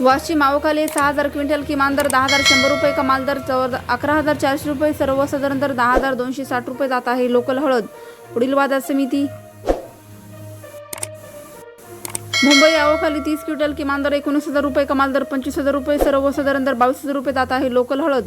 वाशिम आवकाले सहा हजार क्विंटल किमान दर दहा हजार शंभर रुपये कमाल दर चौदा अकरा हजार चारशे रुपये सर्वसाधारण दर दहा हजार दोनशे साठ रुपये जात आहे लोकल हळद. पुढील बाजार समिती. मुंबई आवकाली तीस क्विंटल किमान दर एकोणीस हजार रुपये कमाल दर पंचवीस हजार रुपये सर्वसाधारण दर बावीस हजार रुपये जात आहे लोकल हळद.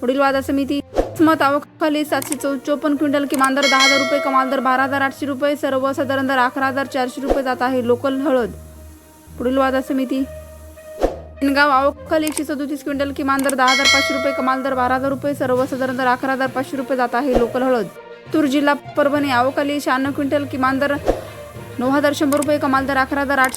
पुढील बाजार समिती. किस्मत आवकाली सातशे चौ चोपन्न क्विंटल किमान दर दहा हजार रुपये कमाल दर बारा हजार आठशे रुपये सर्वसाधारण दर अकरा हजार चारशे रुपये जात आहे लोकल हळद. पुढील बाजार समिती. गाव आवकाल एकशे सदोतीस क्विंटल किमान दर दहा हजार पाचशे रुपये कमाल दर बारा हजार रुपये सर्वसाधारण दर अकरा हजार पाचशे रुपये जात आहे लोकल हळद. तूर जिल्हा परभणी अवकाली शहाण्णव क्विंटल किमान दर नऊ हजार शंभर रुपये कमाल दर अकरा हजार आठशे